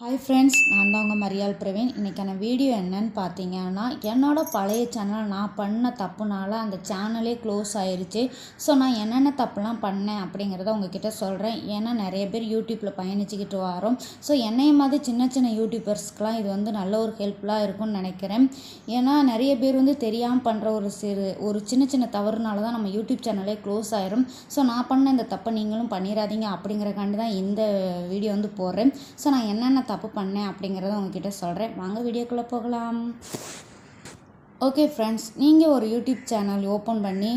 Hi friends நான் தான் உங்கள் மரியாள் பிரவீன். இன்றைக்கான வீடியோ என்னன்னு பார்த்தீங்கன்னா என்னோடய பழைய சேனல் நான் பண்ண தப்புனால அந்த சேனலே க்ளோஸ் ஆயிடுச்சு ஸோ நான் என்னென்ன தப்புலாம் பண்ணேன் அப்படிங்கிறத உங்ககிட்ட சொல்கிறேன் ஏன்னா நிறைய பேர் யூடியூப்பில் பயணிச்சுக்கிட்டு வரோம். ஸோ என்னைய மாதிரி சின்ன சின்ன யூடியூபர்ஸ்க்கெலாம் இது வந்து நல்ல ஒரு ஹெல்ப்ஃபுல்லாக இருக்கும்னு நினைக்கிறேன். ஏன்னா நிறைய பேர் வந்து தெரியாமல் பண்ணுற ஒரு சிறு ஒரு சின்ன சின்ன தவறுனால தான் நம்ம யூடியூப் சேனலே க்ளோஸ் ஆயிரும். ஸோ நான் பண்ண இந்த தப்பை நீங்களும் பண்ணிடாதீங்க அப்படிங்கிறக்காண்டி தான் இந்த வீடியோ வந்து போடுறேன். ஸோ நான் என்னென்ன தப்பு பண்ணேன் அப்படிங்கிறத உங்ககிட்ட சொல்கிறேன் வாங்க வீடியோக்குள்ளே போகலாம். ஓகே ஃப்ரெண்ட்ஸ் நீங்கள் ஒரு யூடியூப் சேனல் ஓப்பன் பண்ணி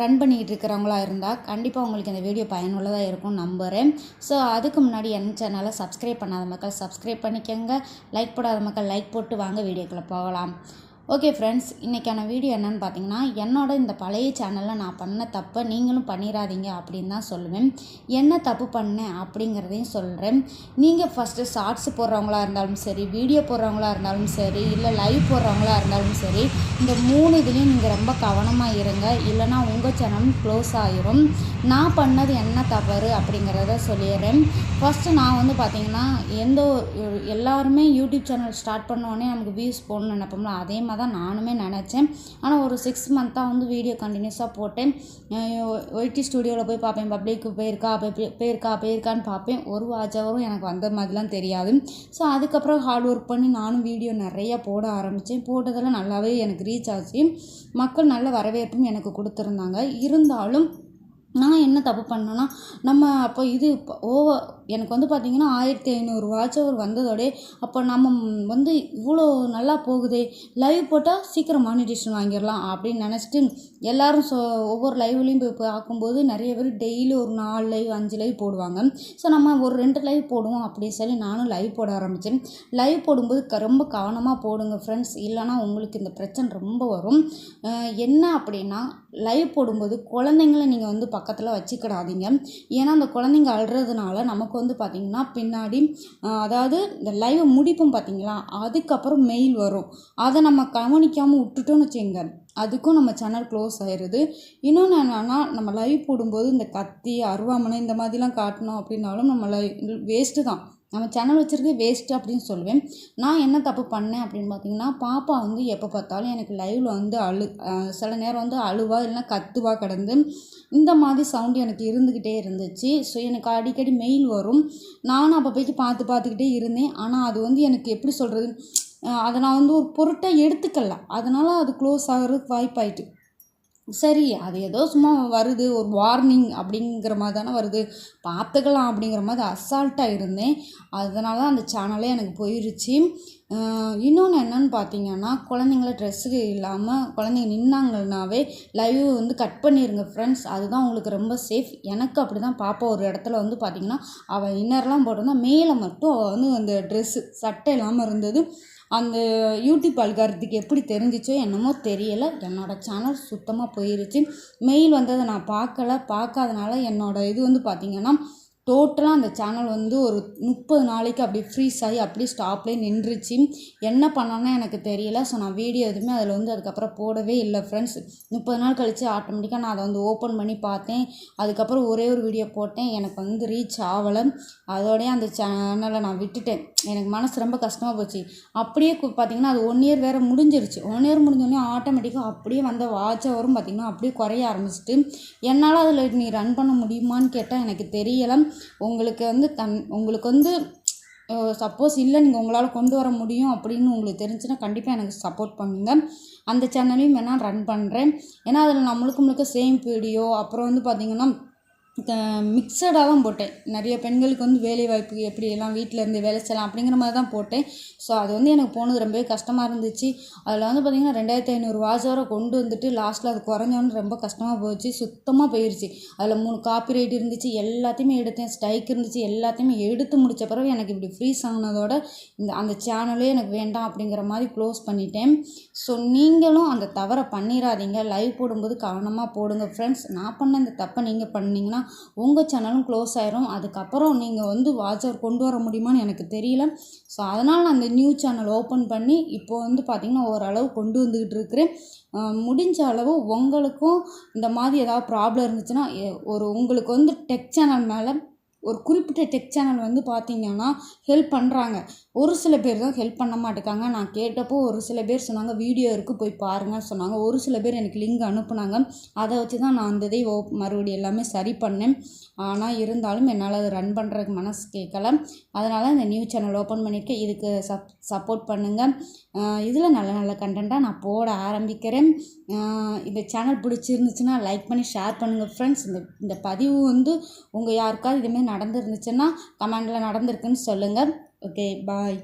ரன் பண்ணிக்கிட்டு இருக்கிறவங்களா இருந்தால் கண்டிப்பாக உங்களுக்கு இந்த வீடியோ பயனுள்ளதாக இருக்கும் நம்புகிறேன் ஸோ அதுக்கு முன்னாடி என் சேனலை சப்ஸ்கிரைப் பண்ணாத மக்கள் சப்ஸ்கிரைப் பண்ணிக்கோங்க. லைக் போடாத மக்கள் லைக் போட்டு வாங்க வீடியோக்குள்ளே போகலாம். ஓகே ஃப்ரெண்ட்ஸ் இன்றைக்கான வீடியோ என்னென்னு பார்த்தீங்கன்னா என்னோட இந்த பழைய சேனலில் நான் பண்ண தப்பை நீங்களும் பண்ணிடாதீங்க அப்படின்னு தான் சொல்லுவேன். என்ன தப்பு பண்ணேன் அப்படிங்கிறதையும் சொல்கிறேன் நீங்கள் ஃபஸ்ட்டு ஷார்ட்ஸ் போடுறவங்களா இருந்தாலும் சரி வீடியோ போடுறவங்களா இருந்தாலும் சரி இல்லை லைவ் போடுறவங்களா இருந்தாலும் சரி இந்த மூணு இதுலேயும் நீங்கள் ரொம்ப கவனமாக இருங்க. இல்லைனா உங்கள் சேனலும் க்ளோஸ் ஆகிரும் நான் பண்ணது என்ன தவறு அப்படிங்கிறத சொல்லிடுறேன். ஃபஸ்ட்டு நான் வந்து பார்த்தீங்கன்னா எந்த ஒரு எல்லாருமே யூடியூப் சேனல் ஸ்டார்ட் பண்ணோடனே நமக்கு வியூஸ் போகணும்னு நினைப்போம்ல அதே மாதிரி தான் நானுமே நினச்சேன். ஆனால் ஒரு சிக்ஸ் மந்த்தாக வந்து வீடியோ கண்டினியூஸாக போட்டேன். ஒய்டி ஸ்டுடியோவில் போய் பார்ப்பேன். பப்ளிக்கு போயிருக்கா போய் போயிருக்கா போயிருக்கான்னு பார்ப்பேன். ஒரு வாட்ச் எனக்கு வந்த மாதிரிலாம் தெரியாது. ஸோ அதுக்கப்புறம் ஹார்ட் ஒர்க் பண்ணி நானும் வீடியோ நிறையா போட ஆரம்பித்தேன் போட்டதெல்லாம் நல்லாவே எனக்கு ரீச் ஆச்சு. மக்கள் நல்ல வரவேற்பும் எனக்கு கொடுத்துருந்தாங்க. இருந்தாலும் நான் என்ன தப்பு பண்ணேன்னா நம்ம அப்போ இது ஓவர் எனக்கு வந்து பார்த்திங்கன்னா ஆயிரத்தி ஐநூறு வாட்சவர் அவர் வந்ததோடே அப்போ நம்ம வந்து இவ்வளோ நல்லா போகுதே லைவ் போட்டால் சீக்கிரம் மானிட்டேஷன் வாங்கிடலாம் அப்படின்னு நினச்சிட்டு எல்லோரும் ஸோ ஒவ்வொரு லைவ்லேயும் போய் பார்க்கும்போது நிறைய பேர் டெய்லி ஒரு நாலு லைவ் அஞ்சு லைவ் போடுவாங்க. ஸோ நம்ம ஒரு ரெண்டு லைவ் போடுவோம் அப்படின்னு சொல்லி நானும் லைவ் போட ஆரம்பித்தேன் லைவ் போடும்போது க ரொம்ப கவனமாக போடுங்க ஃப்ரெண்ட்ஸ் இல்லைனா உங்களுக்கு இந்த பிரச்சனை ரொம்ப வரும். என்ன அப்படின்னா லைவ் போடும்போது குழந்தைங்கள நீங்கள் வந்து பக்கத்தில் வச்சுக்கிடாதீங்க. ஏன்னா அந்த குழந்தைங்க அழுறதுனால நமக்கு வந்து பார்த்திங்கன்னா பின்னாடி அதாவது இந்த லைவை முடிப்போம் பார்த்தீங்களா அதுக்கப்புறம் மெயில் வரும். அதை நம்ம கவனிக்காமல் விட்டுட்டோம்னு வச்சுங்க அதுக்கும் நம்ம சேனல் க்ளோஸ் ஆயிடுது இன்னொன்று என்னென்னா நம்ம லைவ் போடும்போது இந்த கத்தி அருவாமனை இந்த மாதிரிலாம் காட்டணும் அப்படின்னாலும் நம்ம லைவ் வேஸ்ட்டு தான். நம்ம சேனல் வச்சுருக்க வேஸ்ட்டு அப்படின்னு சொல்லுவேன். நான் என்ன தப்பு பண்ணேன் அப்படின்னு பார்த்தீங்கன்னா பாப்பா வந்து எப்போ பார்த்தாலும் எனக்கு லைவில் வந்து அழு சில நேரம் வந்து அழுவா இல்லைனா கத்துவா கிடந்து இந்த மாதிரி சவுண்டு எனக்கு இருந்துக்கிட்டே இருந்துச்சு. ஸோ எனக்கு அடிக்கடி மெயில் வரும். நானும் அப்போ போய்ட்டு பார்த்து பார்த்துக்கிட்டே இருந்தேன். ஆனால் அது வந்து எனக்கு எப்படி சொல்கிறது அதை நான் வந்து ஒரு பொருட்டாக எடுத்துக்கல. அதனால் அது க்ளோஸ் ஆகிறதுக்கு வாய்ப்பாயிட்டு. சரி அது ஏதோ சும்மா வருது ஒரு வார்னிங் அப்படிங்கிற மாதிரி தானே வருது. பார்த்துக்கலாம் அப்படிங்கிற மாதிரி அசால்ட்டாக இருந்தேன். அதனால தான் அந்த சேனலே எனக்கு போயிருச்சு. இன்னொன்று என்னென்னு பார்த்தீங்கன்னா குழந்தைங்கள ட்ரெஸ்ஸுக்கு இல்லாமல் குழந்தைங்க நின்னாங்கன்னாவே லைவ் வந்து கட் பண்ணிடுங்க ஃப்ரெண்ட்ஸ் அதுதான் உங்களுக்கு ரொம்ப சேஃப் எனக்கு அப்படி தான் பாப்பா ஒரு இடத்துல வந்து பார்த்திங்கன்னா அவள் இன்னர்லாம் போட்டிருந்தா மேலே மட்டும் அவள் வந்து அந்த ட்ரெஸ்ஸு சட்டை இல்லாமல் இருந்தது. அந்த யூடியூப் அல்காரத்துக்கு எப்படி தெரிஞ்சிச்சோ என்னமோ தெரியலை. என்னோடய சேனல் சுத்தமாக போயிருச்சு மெயில் வந்ததை நான் பார்க்கல. பார்க்காதனால என்னோடய இது வந்து பார்த்திங்கன்னா டோட்டலாக அந்த சேனல் வந்து ஒரு முப்பது நாளைக்கு அப்படியே ஃப்ரீஸ் ஆகி அப்படியே ஸ்டாப்லேயே நின்றுச்சு. என்ன பண்ணோன்னு எனக்கு தெரியல. ஸோ நான் வீடியோ எதுவுமே அதில் வந்து அதுக்கப்புறம் போடவே இல்லை ஃப்ரெண்ட்ஸ் முப்பது நாள் கழித்து ஆட்டோமேட்டிக்காக நான் அதை வந்து ஓப்பன் பண்ணி பார்த்தேன். அதுக்கப்புறம் ஒரே ஒரு வீடியோ போட்டேன். எனக்கு வந்து ரீச் ஆகலை. அதோடய அந்த சேனலை நான் விட்டுட்டேன். எனக்கு மனசு ரொம்ப கஷ்டமாக போச்சு. அப்படியே பார்த்தீங்கன்னா அது ஒன் இயர் வேறு முடிஞ்சிருச்சு. ஒன் இயர் முடிஞ்சோடனே ஆட்டோமேட்டிக்காக அப்படியே வந்த வாட்ச் வரும் பார்த்திங்கன்னா அப்படியே குறைய ஆரம்பிச்சிட்டு. என்னால் அதில் நீ ரன் பண்ண முடியுமான்னு கேட்டால் எனக்கு தெரியலை. உங்களுக்கு வந்து தன் உங்களுக்கு வந்து சப்போஸ் இல்லை நீங்கள் உங்களால் கொண்டு வர முடியும் அப்படின்னு உங்களுக்கு தெரிஞ்சுன்னா கண்டிப்பாக எனக்கு சப்போர்ட் பண்ணுங்கள் அந்த சேனலையும் வேணால் ரன் பண்ணுறேன் ஏன்னா அதில் நான் முழுக்க முழுக்க சேம் வீடியோ அப்புறம் வந்து பார்த்திங்கன்னா மிக்சடாகவும் தான் போட்டேன். நிறைய பெண்களுக்கு வந்து வேலை வாய்ப்பு எப்படி எல்லாம் வீட்டில் இருந்து வேலை செய்யலாம் அப்படிங்கிற மாதிரி தான் போட்டேன். ஸோ அது வந்து எனக்கு போனது ரொம்பவே கஷ்டமாக இருந்துச்சு. அதில் வந்து பார்த்திங்கன்னா ரெண்டாயிரத்தி ஐநூறு வாட்ச் கொண்டு வந்துட்டு லாஸ்ட்டில் அது குறைஞ்சோன்னு ரொம்ப கஷ்டமாக போச்சு. சுத்தமாக போயிடுச்சு அதில் மூணு காப்பி ரைட் இருந்துச்சு. எல்லாத்தையுமே எடுத்தேன். ஸ்ட்ரைக் இருந்துச்சு. எல்லாத்தையுமே எடுத்து முடித்த பிறகு எனக்கு இப்படி ஃப்ரீஸ் ஆனதோட இந்த அந்த சேனலே எனக்கு வேண்டாம் அப்படிங்கிற மாதிரி க்ளோஸ் பண்ணிட்டேன். ஸோ நீங்களும் அந்த தவறை பண்ணிடாதீங்க லைவ் போடும்போது கவனமாக போடுங்க ஃப்ரெண்ட்ஸ் நான் பண்ண இந்த தப்பை நீங்கள் பண்ணிங்கன்னா உங்கள் சேனலும் க்ளோஸ் ஆயிரும். அதுக்கப்புறம் நீங்கள் வந்து வாட்சர் கொண்டு வர முடியுமான்னு எனக்கு தெரியல. ஸோ அதனால் நான் அந்த நியூ சேனல் ஓப்பன் பண்ணி இப்போ வந்து பார்த்திங்கன்னா ஓரளவு கொண்டு வந்துக்கிட்டு இருக்கிறேன். முடிஞ்ச அளவு உங்களுக்கும் இந்த மாதிரி ஏதாவது ப்ராப்ளம் இருந்துச்சுன்னா ஒரு உங்களுக்கு வந்து டெக் சேனல் மேலே ஒரு குறிப்பிட்ட டெக் சேனல் வந்து பார்த்தீங்கன்னா ஹெல்ப் பண்ணுறாங்க ஒரு சில பேர் தான் ஹெல்ப் பண்ண மாட்டேக்காங்க. நான் கேட்டப்போ ஒரு சில பேர் சொன்னாங்க வீடியோ இருக்குது போய் பாருங்கன்னு சொன்னாங்க. ஒரு சில பேர் எனக்கு லிங்க் அனுப்புனாங்க. அதை வச்சு தான் நான் அந்த இதை மறுபடியும் எல்லாமே சரி பண்ணேன். ஆனால் இருந்தாலும் என்னால் அதை ரன் பண்ணுறதுக்கு மனசு கேட்கல அதனால் இந்த நியூ சேனல் ஓப்பன் பண்ணியிருக்கேன் இதுக்கு சப் சப்போர்ட் பண்ணுங்கள் இதில் நல்ல நல்ல கண்டென்ட்டாக நான் போட ஆரம்பிக்கிறேன். இந்த சேனல் பிடிச்சிருந்துச்சுன்னா லைக் பண்ணி ஷேர் பண்ணுங்கள் ஃப்ரெண்ட்ஸ் இந்த இந்த பதிவு வந்து உங்கள் யாருக்காவது இதுமாரி நடந்துருந்துச்சுன்னா கமெண்டில் நடந்திருக்குன்னு சொல்லுங்கள் ஓகே பாய்